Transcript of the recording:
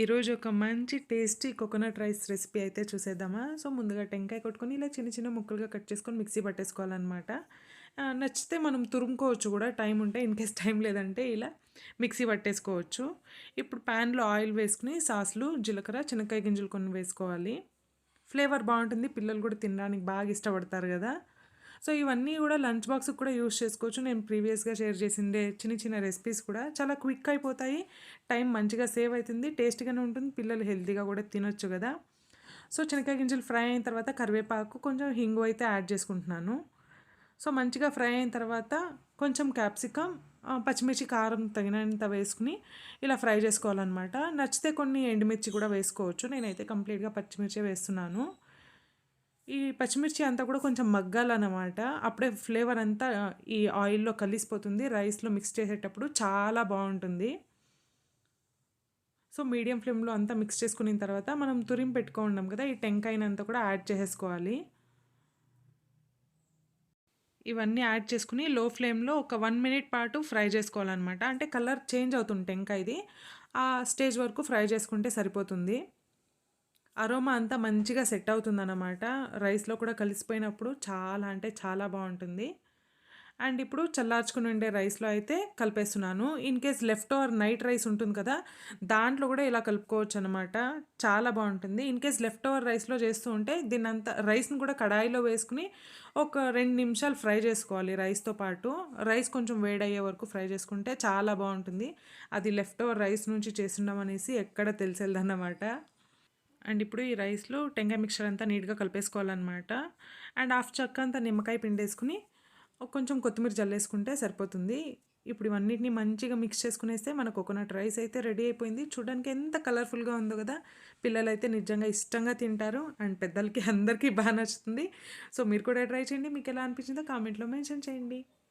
ఈరోజు ఒక మంచి టేస్టీ కోకోనట్ రైస్ రెసిపీ అయితే చూసేద్దామా? సో ముందుగా టెంకాయ కొట్టుకొని ఇలా చిన్న చిన్న ముక్కలుగా కట్ చేసుకొని మిక్సీ పట్టేసుకోవాలన్నమాట. నచ్చితే మనం తురుముకోవచ్చు కూడా. టైం ఉంటే ఇన్ కేస్ టైం లేదంటే ఇలా మిక్సీ పట్టేసుకోవచ్చు. ఇప్పుడు ప్యాన్లో ఆయిల్ వేసుకుని సాస్లు జీలకర్ర చిన్నకాయ గింజలు కొన్ని వేసుకోవాలి. ఫ్లేవర్ బాగుంటుంది. పిల్లలు కూడా తినడానికి బాగా ఇష్టపడతారు కదా. సో ఇవన్నీ కూడా లంచ్ బాక్స్ కూడా యూస్ చేసుకోవచ్చు. నేను ప్రీవియస్గా షేర్ చేసిండే చిన్న చిన్న రెసిపీస్ కూడా చాలా క్విక్ అయిపోతాయి. టైం మంచిగా సేవ్ అవుతుంది టేస్ట్గానే ఉంటుంది. పిల్లలు హెల్తీగా కూడా తినొచ్చు కదా. సో చెనక్కాయ గింజలు ఫ్రై అయిన తర్వాత కరివేపాకు కొంచెం హింగు అయితే యాడ్ చేసుకుంటున్నాను. సో మంచిగా ఫ్రై అయిన తర్వాత కొంచెం క్యాప్సికమ్ పచ్చిమిర్చి కారం తగినంత వేసుకుని ఇలా ఫ్రై చేసుకోవాలన్నమాట. నచ్చితే కొన్ని ఎండుమిర్చి కూడా వేసుకోవచ్చు. నేనైతే కంప్లీట్గా పచ్చిమిర్చి వేస్తున్నాను. ఈ పచ్చిమిర్చి అంతా కూడా కొంచెం మగ్గాలన్నమాట. అప్పుడే ఫ్లేవర్ అంతా ఈ ఆయిల్లో కలిసిపోతుంది. రైస్లో మిక్స్ చేసేటప్పుడు చాలా బాగుంటుంది. సో మీడియం ఫ్లేమ్లో అంతా మిక్స్ చేసుకున్న తర్వాత మనం తురిమి పెట్టుకున్నాం కదా ఈ టెంకాయనంతా కూడా యాడ్ చేసేసుకోవాలి. ఇవన్నీ యాడ్ చేసుకుని లో ఫ్లేమ్లో ఒక వన్ మినిట్ పాటు ఫ్రై చేసుకోవాలన్నమాట. అంటే కలర్ చేంజ్ అవుతుంది టెంకాయది. ఆ స్టేజ్ వరకు ఫ్రై చేసుకుంటే సరిపోతుంది. అరోమా అంతా మంచిగా సెట్ అవుతుందన్నమాట. రైస్లో కూడా కలిసిపోయినప్పుడు చాలా అంటే చాలా బాగుంటుంది. అండ్ ఇప్పుడు చల్లార్చుకుని ఉండే రైస్లో అయితే కలిపేస్తున్నాను. In case left over night rice ఉంటుంది కదా దాంట్లో కూడా ఇలా కలుపుకోవచ్చు అనమాట చాలా బాగుంటుంది. ఇన్ కేస్ లెఫ్ట్ ఓవర్ రైస్లో చేస్తూ ఉంటే దీన్ని అంతా రైస్ని కూడా కడాయిలో వేసుకుని ఒక రెండు నిమిషాలు ఫ్రై చేసుకోవాలి రైస్తో పాటు. రైస్ కొంచెం వేడయ్యే వరకు ఫ్రై చేసుకుంటే చాలా బాగుంటుంది. అది లెఫ్ట్ ఓవర్ రైస్ నుంచి చేస్తున్నాం అనేసి ఎక్కడ తెలిసేదన్నమాట. అండ్ ఇప్పుడు ఈ రైస్లో టెంకాయ మిక్చర్ అంతా నీట్గా కలిపేసుకోవాలన్నమాట. అండ్ హాఫ్ చక్క అంతా నిమ్మకాయ పిండేసుకుని కొంచెం కొత్తిమీర జల్లేసుకుంటే సరిపోతుంది. ఇప్పుడు ఇవన్నిటిని మంచిగా మిక్స్ చేసుకునేస్తే మన కోకోనట్ రైస్ అయితే రెడీ అయిపోయింది. చూడడానికి ఎంత కలర్ఫుల్గా ఉందో కదా! పిల్లలు అయితే నిజంగా ఇష్టంగా తింటారు అండ్ పెద్దలకి అందరికీ బాగా నచ్చుతుంది. సో మీరు కూడా ట్రై చేయండి. మీకు ఎలా అనిపించిందో కామెంట్లో మెన్షన్ చేయండి.